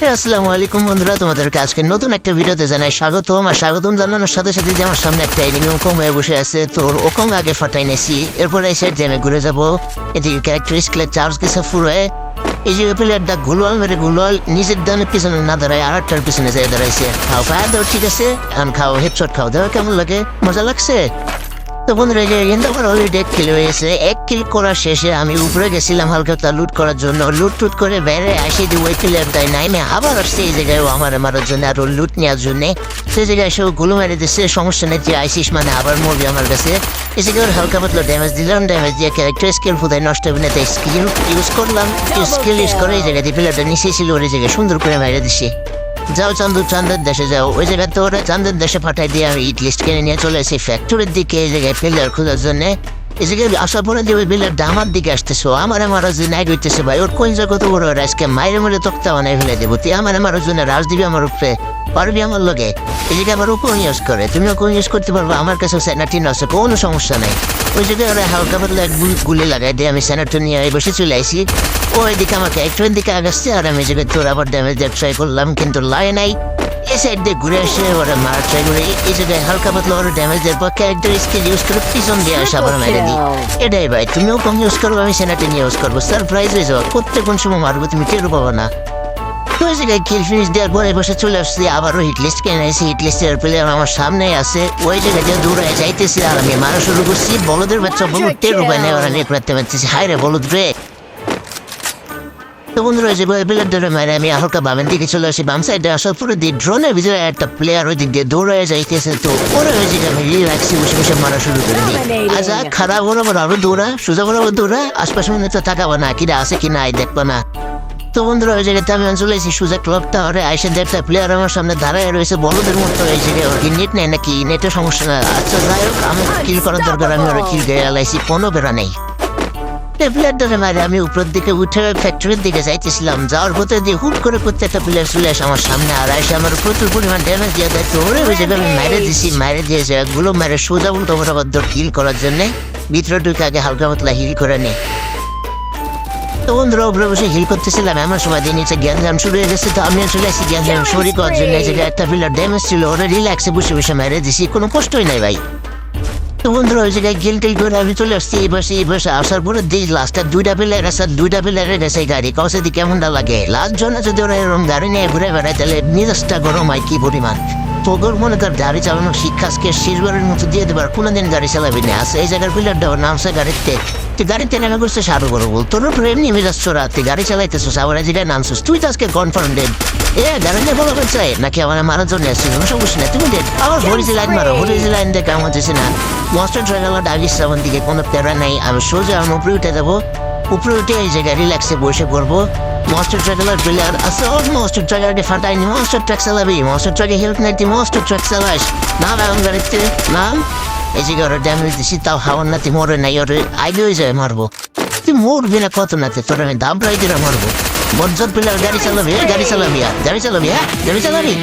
হ্যাঁ, আসসালামু আলাইকুম বন্ধুরা তোমাদেরকে আজকে নতুন একটা ভিডিওতে জানাই স্বাগতম আর স্বাগতম জানানোর সাথে সাথে যে আমার সামনে একটা এনিমি ওকম হয়ে বসে আছে তোর ওকম আগে ফাটাই নেছি। এরপরে এসে জেমে ঘুরে যাব। এদিকে ক্যারেক্টার স্কেলের চার্জ গেছে ফুরে এই যে প্লেয়ারটা গুলওয়াল মেরে গুলওয়াল নিজের দানের পিছনে না দাঁড়ায় আর একটার পিছনে যেয়ে দাঁড়াইছে। খাও ফায়ার দাও ঠিক আছে? এখন খাও হেডশট খাও দেওয়া কেমন লাগে মজা লাগছে? তো বন্ধুরা যে কিন্তু আমার অলরেডি এক কিল হয়েছে। এক কিল করার শেষে আমি উপরে গেছিলাম হালকা লুট করার জন্য। লুট টুট করে বেড়ে আসি দিয়ে ওই কিলের তাই নাইমে আবার আসছে এই জায়গায় আমার মারার জন্য আরও লুট নেওয়ার জন্য। সেই জায়গায় সে গুলো মেরে দিচ্ছে সমস্যা নেই যে আইসিস মানে আবার মরবি আমার কাছে। এই জায়গায় হালকা পাতলা ড্যামেজ দিলাম ড্যামেজ দিয়ে ক্যারেক্টার স্কিল ফুদায় নষ্ট হবে না, তাই স্কিল ইউজ করলাম। স্কিল ইউজ করে এই জায়গায় প্লেয়ারটা নিচে ছিল ওই জায়গায় সুন্দর করে মেরে দিছি। যাও চান্দু চন্দ্র দেশে যাও। ওই জায়গা তো ওরা চাঁদের দেশে পাঠাই দিয়ে আমি ইট লিস্ট কিনে নিয়ে চলে এসেছি ফ্যাক্টরির দিকে, এই জায়গায় ফেলার খোঁজার জন্যে। এই জায়গায় আসার পরে যে ওই প্লেয়ারটা আমার দিকে আসতেছো আমার আমার যে নাই হইতেছে ভাই। ওর কোন জায়গা তো বড় রাজকে মাইরে মধ্যে তক্তা বানাই ফেলে দেবো। তুই আমার আমার জন্য রাজ দিবি আমার উপরে। পারবি আমার লগে? এই জায়গায় উপর ইউজ করে। কোন ইউজ করতে পারব, আমার কাছে স্যানাটিন আছে, কোনো সমস্যা নেই। ওই জায়গায় ওরা হালকা পাতলা এক গুলি লাগাই দিয়ে আমি স্যানাটন নিয়ে বসে চলে আসি ওই দিকে আমাকে একটু দিকে আগাচ্ছে, আর আমি জায়গায় তোর আবার ড্যামেজ ট্রাই করলাম, কিন্তু লাই নাই। এই সাইড দিয়ে ঘুরে আসে ওরা মার ট্রাই করে এই জায়গায় হালকা পাতলা ওরা ড্যামেজ দেওয়ার পর ক্যারেক্টার স্কিল ইউজ করে পিছন দিয়ে আসে আবার মেরে দিই। এটাই ভাই তুমিও কম ইউজ করব আমি স্যানাটিন ইউজ করব। সারপ্রাইজ হয়ে যাব প্রত্যেক কোন সময় মারবো, তুমি টেরও পাবো না। ওই জায়গায় কিল ফিনিশ দেওয়ার পরে বসে চলে আসছি আবারও হিট লিস্ট কিনে এসে হিট লিস্টের প্লেয়ার আমার সামনেই আছে। ওই জায়গায় দিয়ে দৌড়ে যাইতেছি আর আমি মারা শুরু করছি। বলদের বাচ্চা বলুদ টের উপায় নেই ওরা রেট করতে পারতেছি। হাই রে বলুদ রে। তো বন্ধুরা যে প্লেয়ার ধরে মারে আমি হালকা বামের দিকে চলে আসি। বাম সাইডে আসার পরে দিয়ে ড্রোনের ভিতরে একটা প্লেয়ার ওই দিক দিয়ে দৌড়ে যাইতেছে। তো ওরা ওই জায়গায় আমি রিল্যাক্সে বসে বসে মারা শুরু করে দিই। আচ্ছা খারাপ বরাবর আরও দৌড়া সোজা বরাবর দৌড়া আশপাশে মনে তো তাকাবো না কিরা আছে কি নাই দেখব না। তো বন্ধুরা ওই জায়গাতে আমি চলে এসেছি সুজা ক্লাব টাওয়ারে আইসে দেড়টা প্লেয়ার আমার সামনে দাঁড়ায় রয়েছে বলদের মতো এই জায়গায়। ওর কি নেট নেই নাকি? নেটের সমস্যা না আচ্ছা যাই হোক আমি কিল করার দরকার আমি ওরা কিল গিয়ে আলাইছি কোনো বেড়া নেই। প্লেয়ার ধরে মারে আমি উপরের দিকে উঠে ফ্যাক্টরির দিকে যাইতেছিলাম যাওয়ার পথে দিয়ে হুট করে প্রত্যেকটা প্লেয়ার চলে আসে আমার সামনে আর এসে আমার প্রচুর পরিমাণ ড্যামেজ দিয়ে দেয়। তো ওরে ওই জায়গায় আমি মেরে দিছি মেরে দিয়েছে এগুলো মেরে সোজা উল্টো বরাবর কিল করার জন্য ভিতরে ঢুকে আগে হালকা পাতলা হিল করে নেই তো বন্ধুরা বসে হিল করতেছিলাম। এমন সময় দিয়ে নিচে জ্ঞান জাম শুরু হয়ে গেছে। তো আমি চলে আসি জ্ঞান জাম শরীর একটা প্লেয়ার ড্যামেজ ছিল। ওরা রিল্যাক্সে বসে বসে মেরে দিছি। কোনো কষ্টই নাই ভাই। তো বন্ধুরা, ওই জায়গায় গিল টিল করে আমি চলে আসছি। এই বসে এই বসে আসার পরে দিই লাস্টটা দুইটা প্লেয়ার আছে দুইটা প্লেয়ারের এই গাড়ি। কসে দি কেমনটা লাগে। লাস্ট জনে যদি ওরা এরকম গাড়ি নিয়ে ঘুরে বেড়ায়, তাহলে নিজস্টা গরম হয় কি পরিমাণ? তোর মনে কর গাড়ি চালানোর শিক্ষা আজকে শেষবারের মতো দিয়ে দেবার কোনোদিন গাড়ি চালাবি না। আছে এই জায়গার প্লেয়ারটা ওর নামছে গাড়িতে তুই গাড়িতে নেমে করছিস সারো বড় বল তোর প্রেম নেমে যাচ্ছ রাত তুই গাড়ি চালাইতেছিস আবার যেটা নামছিস। তুই তো আজকে কনফার্ম ডেট এ গাড়ি নিয়ে বলো চাই নাকি আমার মারার জন্য আসছিস কোনো সমস্যা নেই তুমি ডেট আবার হরিজি লাইন মারো হরিজি লাইন দেখে আমার হচ্ছে না। মস্টার ট্রাভেলার ডাগিস আমার দিকে কোনো প্যারা নেই। আমি সোজা আমি উপরে উঠে যাব। উপরে উঠে এই জায়গায় রিল্যাক্সে বসে পড়ব। মস্টার ট্রাভেলার প্লেয়ার আছে ওর মস্টার ট্রাভেলারকে ফাটাইনি মস্টার ট্রাক চালাবি মস্টার ট্রাকে হেল্প নাই তুই মস্টার ট্রাক চালাস। নাম এখন গাড়িতে নাম এই যে ওরা ড্যামেজ দিছি, তাও হাওয়ার নাতি মরে নাই, ওর আগে হয়ে যায় মারবো। তুই মরবি না কত নাতে, তোর আমি দাম প্রায় দিলে মারবো। বজ্জাত প্লেয়ার গাড়ি চালাবি গাড়ি চালাবি গাড়ি চালাবি হ্যাঁ? গাড়ি চালাবি?